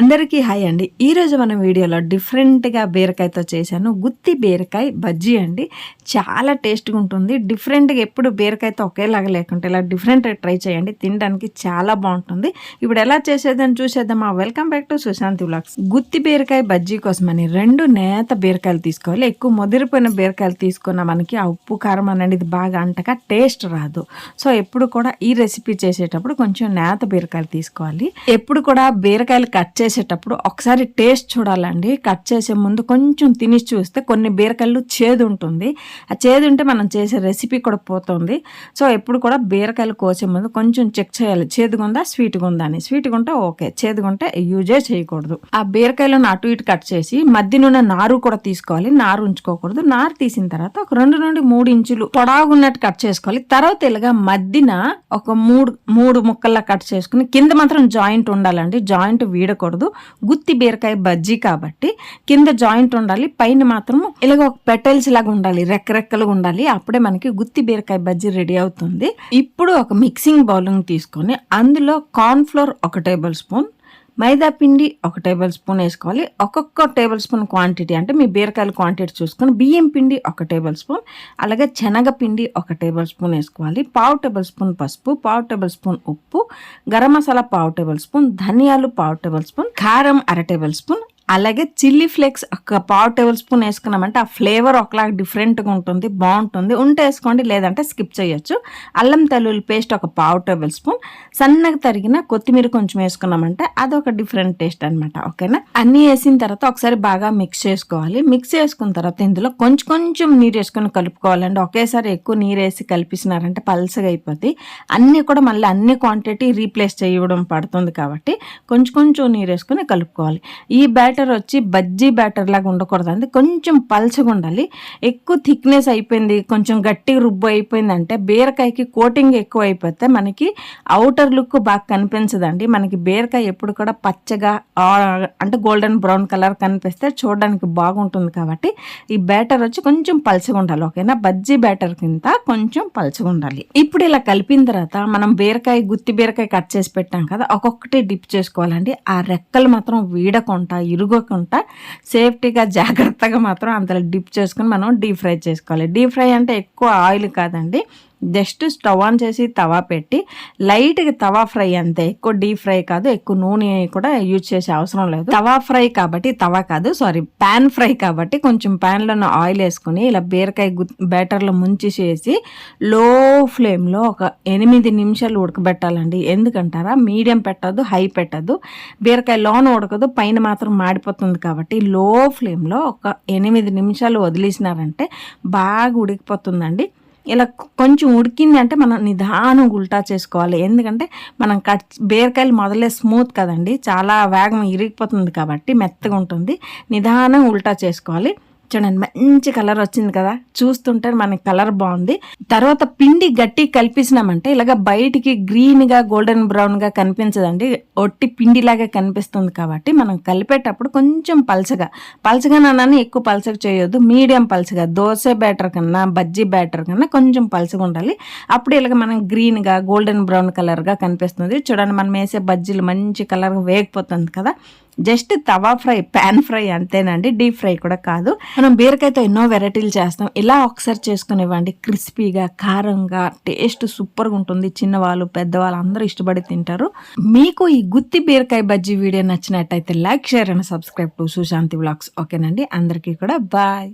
అందరికీ హాయ్ అండి. ఈరోజు మన వీడియోలో డిఫరెంట్గా బీరకాయతో చేశాను. గుత్తి బీరకాయ బజ్జీ అండి. చాలా టేస్ట్గా ఉంటుంది. డిఫరెంట్గా ఎప్పుడు బీరకాయతో ఒకేలాగా లేకుంటే ఇలా డిఫరెంట్గా ట్రై చేయండి. తినడానికి చాలా బాగుంటుంది. ఇప్పుడు ఎలా చేసేదని చూసేద్దామా? Welcome back to Sushanti blogs గుత్తి బీరకాయ బజ్జీ కోసమని రెండు నేత బీరకాయలు తీసుకోవాలి. ఎక్కువ ముదిరిపోయిన బీరకాయలు తీసుకున్న మనకి ఆ ఉప్పు కారం అనేది బాగా అంటగా టేస్ట్ రాదు. సో ఎప్పుడు కూడా ఈ రెసిపీ చేసేటప్పుడు కొంచెం నేత బీరకాయలు తీసుకోవాలి. ఎప్పుడు కూడా బీరకాయలు కట్ చేసి చేసేటప్పుడు ఒకసారి టేస్ట్ చూడాలండి. కట్ చేసే ముందు కొంచెం తిని చూస్తే కొన్ని బీరకాయలు చేదు ఉంటుంది. ఆ చేదు ఉంటే మనం చేసే రెసిపీ కూడా పోతుంది. సో ఎప్పుడు కూడా బీరకాయలు కోసే ముందు కొంచెం చెక్ చేయాలి. చేదుగా ఉందా? స్వీట్గా ఉందా? అని. స్వీట్గా ఉంటే ఓకే. చేదుగా ఉంటే యూజే చేయకూడదు. ఆ బీరకాయలను అటు ఇటు కట్ చేసి మధ్య నూనె నారు కూడా తీసుకోవాలి. నారు ఉంచుకోకూడదు. నారు తీసిన తర్వాత ఒక రెండు నుండి మూడు ఇంచులు పొడాగున్నట్టు కట్ చేసుకోవాలి. తర్వాత ఇలాగా మధ్యన ఒక మూడు మూడు ముక్కల్లా కట్ చేసుకుని కింద మాత్రం జాయింట్ ఉండాలండి. జాయింట్ వీడకూడదు. గుత్తి బీరకాయ బజ్జీ కాబట్టి కింద జాయింట్ ఉండాలి పైన మాత్రం ఇలాగ ఒక పెటల్స్ లాగా ఉండాలి రెక్కరెక్కలుగా ఉండాలి. అప్పుడే మనకి గుత్తి బీరకాయ బజ్జీ రెడీ అవుతుంది. ఇప్పుడు ఒక మిక్సింగ్ బౌలింగ్ తీసుకొని అందులో కార్న్ ఫ్లోర్ ఒక టేబుల్ స్పూన్ మైదా పిండి ఒక టేబుల్ స్పూన్ వేసుకోవాలి. ఒక్కొక్క టేబుల్ స్పూన్ క్వాంటిటీ అంటే మీ బీరకాయల క్వాంటిటీ చూసుకొని బియ్యం పిండి ఒక టేబుల్ స్పూన్ అలాగే శనగ పిండి ఒక టేబుల్ స్పూన్ వేసుకోవాలి. పావు టేబుల్ స్పూన్ పసుపు పావు టేబుల్ స్పూన్ ఉప్పు గరం మసాలా పావు టేబుల్ స్పూన్ ధనియాలు పావు టేబుల్ స్పూన్ కారం అర టేబుల్ స్పూన్ అలాగే చిల్లీ ఫ్లేక్స్ ఒక పావు టేబుల్ స్పూన్ వేసుకున్నామంటే ఆ ఫ్లేవర్ ఒకలాగా డిఫరెంట్గా ఉంటుంది బాగుంటుంది. ఉంటే వేసుకోండి లేదంటే స్కిప్ చేయొచ్చు. అల్లం తెల్లుల్లి పేస్ట్ ఒక పావు టేబుల్ స్పూన్. సన్నగా తరిగిన కొత్తిమీర కొంచెం వేసుకున్నామంటే అదొక డిఫరెంట్ టేస్ట్ అనమాట ఓకేనా? అన్నీ వేసిన తర్వాత ఒకసారి బాగా మిక్స్ చేసుకోవాలి. మిక్స్ చేసుకున్న తర్వాత ఇందులో కొంచెం కొంచెం నీరు వేసుకొని కలుపుకోవాలండి. ఒకేసారి ఎక్కువ నీరు వేసి కలిపిస్తున్నారంటే పల్సగా అయిపోద్ది. అన్నీ కూడా మళ్ళీ అన్ని క్వాంటిటీ రీప్లేస్ చేయడం పడుతుంది కాబట్టి కొంచెం కొంచెం నీరు వేసుకొని కలుపుకోవాలి. ఈ బ్యాటర్ బ్యాటర్ వచ్చి బజ్జీ బ్యాటర్ లాగా ఉండకూడదండి కొంచెం పల్చగా ఉండాలి. ఎక్కువ థిక్నెస్ అయిపోయింది కొంచెం గట్టి రుబ్బు అయిపోయిందంటే బీరకాయకి కోటింగ్ ఎక్కువ అయిపోతే మనకి అవుటర్ లుక్ బాగా కనిపించదండి. మనకి బీరకాయ ఎప్పుడు కూడా పచ్చగా అంటే గోల్డెన్ బ్రౌన్ కలర్ కనిపిస్తే చూడడానికి బాగుంటుంది కాబట్టి ఈ బ్యాటర్ వచ్చి కొంచెం పల్చగా ఉండాలి ఓకేనా? బజ్జీ బ్యాటర్ కింద కొంచెం పల్చగా ఉండాలి. ఇప్పుడు ఇలా కలిపిన తర్వాత మనం బీరకాయ గుత్తి బీరకాయ కట్ చేసి పెట్టాం కదా ఒక్కొక్కటి డిప్ చేసుకోవాలండి. ఆ రెక్కలు మాత్రం వీడకుండా ఇరుగకుండా సేఫ్టీగా జాగ్రత్తగా మాత్రం అంతలో డిప్ చేసుకుని మనం డీప్ ఫ్రై చేసుకోవాలి. డీప్ ఫ్రై అంటే ఎక్కువ ఆయిల్ కాదండి. జస్ట్ స్టవ్ ఆన్ చేసి తవా పెట్టి లైట్గా తవా ఫ్రై అంతే. ఎక్కువ డీప్ ఫ్రై కాదు ఎక్కువ నూనె కూడా యూజ్ చేసే అవసరం లేదు. తవా ఫ్రై కాబట్టి తవా కాదు సారీ పాన్ ఫ్రై కాబట్టి కొంచెం ప్యాన్లో ఆయిల్ వేసుకొని ఇలా బీరకాయ బ్యాటర్లో చేసి లో ఫ్లేమ్లో ఒక ఎనిమిది నిమిషాలు ఉడకబెట్టాలండి. ఎందుకంటారా? మీడియం పెట్టద్దు హై పెట్టద్దు. బీరకాయ లోన ఉడకదు పైన మాత్రం మాడిపోతుంది కాబట్టి లో ఫ్లేమ్లో ఒక ఎనిమిది నిమిషాలు వదిలేసినారంటే బాగా ఉడికిపోతుందండి. ఇలా కొంచెం ఉడికింది అంటే మనం నిదానం ఉల్టా చేసుకోవాలి. ఎందుకంటే మనం కట్ బీరకాయలు మొదలే స్మూత్ కదండి. చాలా వేగం ఇరిగిపోతుంది కాబట్టి మెత్తగా ఉంటుంది. నిదానం ఉల్టా చేసుకోవాలి. చూడండి మంచి కలర్ వచ్చింది కదా. చూస్తుంటే మనకి కలర్ బాగుంది. తర్వాత పిండి గట్టి కలిపేసినామంటే ఇలాగ బయటికి గ్రీన్గా గోల్డెన్ బ్రౌన్గా కనిపించదండి. ఒట్టి పిండిలాగా కనిపిస్తుంది కాబట్టి మనం కలిపేటప్పుడు కొంచెం పలచగా పలచగా నాన్న ఎక్కువ పలచగా చేయొద్దు. మీడియం పలచగా దోశ బ్యాటర్ కన్నా బజ్జీ బ్యాటర్ కన్నా కొంచెం పలచగా ఉండాలి. అప్పుడు ఇలాగ మనం గ్రీన్గా గోల్డెన్ బ్రౌన్ కలర్గా కనిపిస్తుంది. చూడండి మనం వేసే బజ్జీలు మంచి కలర్ వేగిపోతుంది కదా. Just tawa fry pan fry అంతేనండి డీప్ ఫ్రై కూడా కాదు. మనం బీరకాయతో ఎన్నో వెరైటీలు చేస్తాం. ఇలా ఒకసారి చేసుకునివ్వండి. క్రిస్పీగా కారంగా టేస్ట్ సూపర్గా ఉంటుంది. చిన్నవాళ్ళు పెద్దవాళ్ళు అందరూ ఇష్టపడి తింటారు. మీకు ఈ గుత్తి బీరకాయ బజ్జీ వీడియో నచ్చినట్టయితే like share and subscribe to Sushanti blogs. ఓకేనండి. అందరికీ కూడా బాయ్.